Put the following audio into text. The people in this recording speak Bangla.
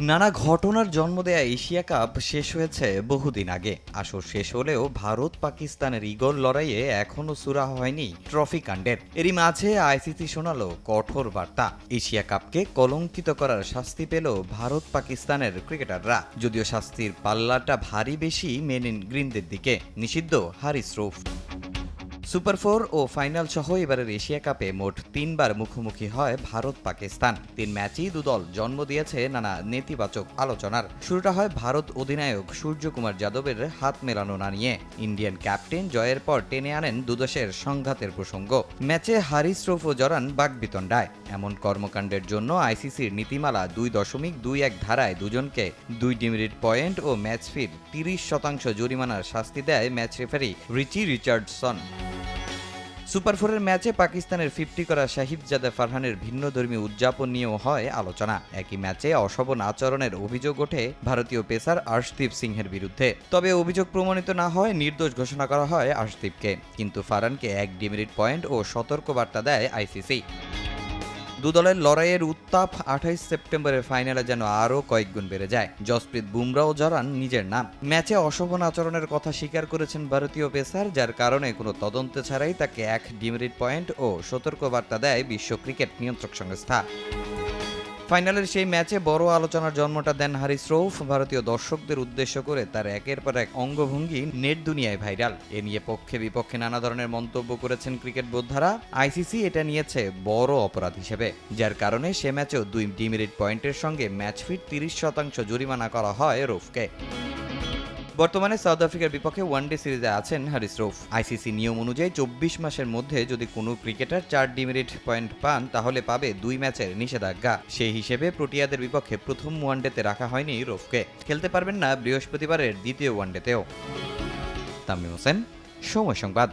নানা ঘটনার জন্ম দেয়া এশিয়া কাপ শেষ হয়েছে বহুদিন আগে। আসর শেষ হলেও ভারত পাকিস্তানের ইগল লড়াইয়ে এখনও সুরা হয়নি ট্রফি কাণ্ডের। এরই মাঝে আইসিসি শোনালো কঠোর বার্তা। এশিয়া কাপকে কলঙ্কিত করার শাস্তি পেল ভারত পাকিস্তানের ক্রিকেটাররা। যদিও শাস্তির পাল্লাটা ভারী বেশি মেনিন গ্রিনদের দিকে। নিষিদ্ধ হারিস রুফ। সুপার ফোর ও ফাইনাল সহ এবারের এশিয়া কাপে মোট তিনবার মুখোমুখি হয় ভারত পাকিস্তান। তিন ম্যাচেই দুদল জন্ম দিয়েছে নানা নেতিবাচক আলোচনার। শুরুটা হয় ভারত অধিনায়ক সূর্যকুমার যাদবের হাত মেলানো না নিয়ে। ইন্ডিয়ান ক্যাপ্টেন জয়ের পর টেনে আনেন দুদেশের সংঘাতের প্রসঙ্গ। ম্যাচে হারিস রৌফও জড়ান বাগবিতণ্ডায়। এমন কর্মকাণ্ডের জন্য আইসিসির নীতিমালা দুই দশমিক দুই এক ধারায় দুজনকে দুই ডিমিরিট পয়েন্ট ও ম্যাচ ফির তিরিশ শতাংশ জরিমানার শাস্তি দেয় match referee Richie Richardson. Super ফোরের ম্যাচে পাকিস্তানের ফিফটি করা শাহিবজাদা ফারহানের ভিন্ন ধর্মী উদযাপন নিয়েও হয় আলোচনা। একই ম্যাচে অশোভন আচরণের অভিযোগ ওঠে ভারতীয় পেসার আর্শদীপ সিংহের বিরুদ্ধে। তবে অভিযোগ প্রমাণিত না হয় নির্দোষ ঘোষণা করা হয় আর্শদীপকে। কিন্তু ফারহানকে এক ডিমেরিট পয়েন্ট ও সতর্কবার্তা দেয় আইসিসি। দুদলের লড়াইয়ের উত্তাপ আঠাইশ সেপ্টেম্বরের ফাইনালে যেন আরও কয়েকগুণ বেড়ে যায়। জসপ্রীত বুমরাও জড়ান নিজের নাম। ম্যাচে অশোভন আচরণের কথা স্বীকার করেছেন ভারতীয় পেসার, যার কারণে কোনো তদন্ত ছাড়াই তাকে এক ডিমেরিট পয়েন্ট ও সতর্কবার্তা দেয় বিশ্ব ক্রিকেট নিয়ন্ত্রক সংস্থা। ফাইনালের সেই ম্যাচে বড় আলোচনার জন্মটা দেন হারিস রৌফ। ভারতীয় দর্শকদের উদ্দেশ্য করে তার একের পর এক অঙ্গভঙ্গি নেট দুনিয়ায় ভাইরাল। এ নিয়ে পক্ষে বিপক্ষে নানা ধরনের মন্তব্য করেছেন ক্রিকেট বোদ্ধারা। আইসিসি এটা নিয়েছে বড় অপরাধ হিসেবে, যার কারণে সে ম্যাচেও দুই ডিমেরিট পয়েন্টের সঙ্গে ম্যাচ ফিট তিরিশ শতাংশ জরিমানা করা হয় রৌফকে। বর্তমানে সাউথ আফ্রিকার বিপক্ষে ওয়ানডে সিরিজে আছেন হারিস রৌফ। আইসিসি নিয়ম অনুযায়ী চব্বিশ মাসের মধ্যে যদি কোনো ক্রিকেটার চার ডিমেরিট পয়েন্ট পান, তাহলে পাবে দুই ম্যাচের নিষেধাজ্ঞা। সেই হিসেবে প্রোটিয়াদের বিপক্ষে প্রথম ওয়ানডেতে রাখা হয়নি রৌফকে। খেলতে পারবেন না বৃহস্পতিবারের দ্বিতীয় ওয়ানডেতেও তামিম হোসেন, সময় সংবাদ।